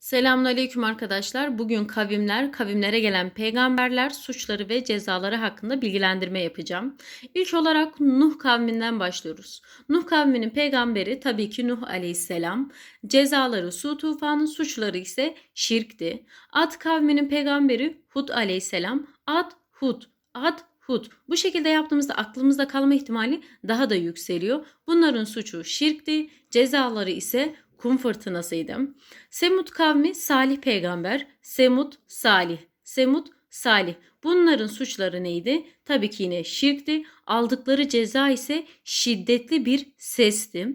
Selamünaleyküm arkadaşlar. Bugün kavimler, kavimlere gelen peygamberler, suçları ve cezaları hakkında bilgilendirme yapacağım. İlk olarak Nuh kavminden başlıyoruz. Nuh kavminin peygamberi tabii ki Nuh aleyhisselam. Cezaları su tufanı, suçları ise şirkti. Ad kavminin peygamberi Hud aleyhisselam. Ad, Hud, Ad, Hud. Bu şekilde yaptığımızda aklımızda kalma ihtimali daha da yükseliyor. Bunların suçu şirkti, cezaları ise kum fırtınasıydı. Semut kavmi Salih peygamber, Semut Salih, Semut Salih. Bunların suçları neydi? Tabii ki yine şirkti. Aldıkları ceza ise şiddetli bir sesti.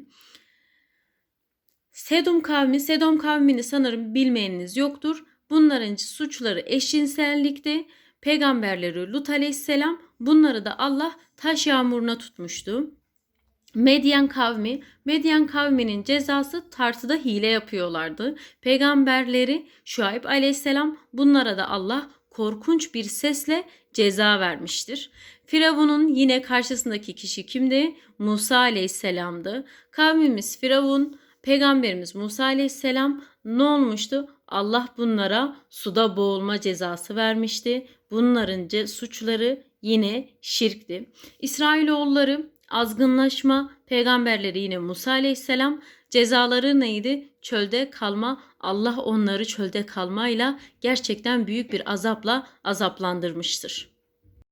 Sedum kavmi, Sedom kavmini sanırım bilmeyeniniz yoktur. Bunların suçları eşcinsellikti. Peygamberleri Lut aleyhisselam bunları da Allah taş yağmuruna tutmuştu. Medyen kavmi, Medyen kavminin cezası tartıda hile yapıyorlardı. Peygamberleri Şuayb aleyhisselam bunlara da Allah korkunç bir sesle ceza vermiştir. Firavun'un yine karşısındaki kişi kimdi? Musa aleyhisselamdı. Kavmimiz Firavun, Peygamberimiz Musa aleyhisselam ne olmuştu? Allah bunlara suda boğulma cezası vermişti. Bunların suçları yine şirkti. İsrailoğulları azgınlaşma, peygamberleri yine Musa aleyhisselam cezaları neydi? Çölde kalma. Allah onları çölde kalmayla gerçekten büyük bir azapla azaplandırmıştır.